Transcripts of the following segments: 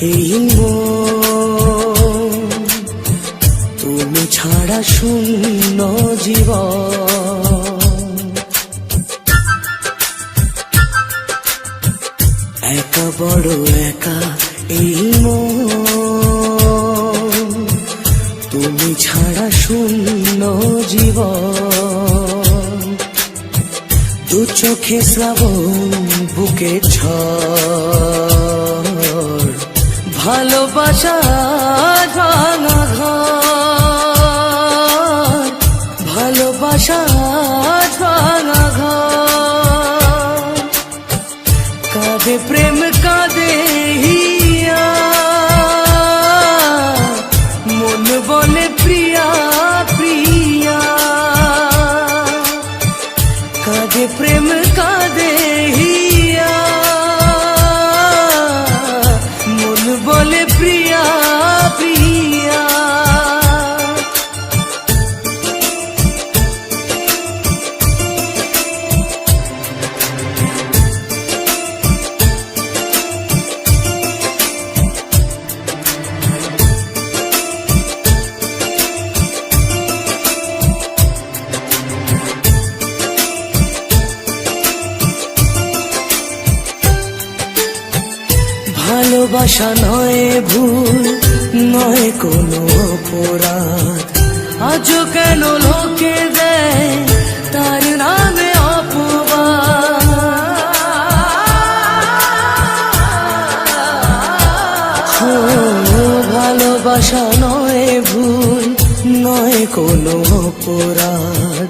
এই মন। তুমি ছাড়া শূন্য জীবন। একা বড় একা এই তুমি ছাড়া শূন্য জীবন। দু চোখে শ্রাবণ, বুকে ঝড়। কাঁদে ভালোবাসা নয় ভুল, নয় কোনো অপরাধ। আজও কেন লোকে দেয় তার নামে ভালোবাসা নয় ভুল, নয় কোনো অপরাধ।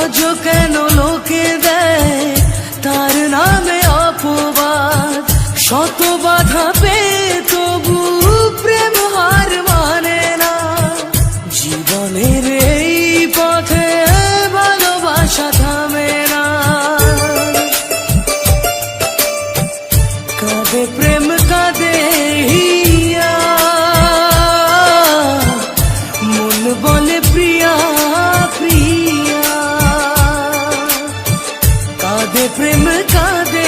আজও কেন লোকে দেয় তার নামে অপবাদ? শত বাধা পেয়ে তবু প্রেম হার মানে না। জীবনের এই পথে ভালোবাসা থামে না। প্রেম, কাঁদে বলে প্রিয়া। কাঁদে প্রেম, কাঁদে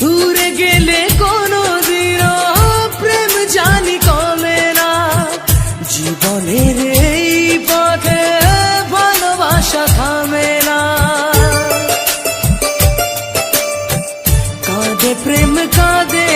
দূরে গেলে কোনো দিনও প্রেম জানি কমে না। জীবনের এই পথে ভালোবাসা থামে না। কাঁদে প্রেম, কাঁদে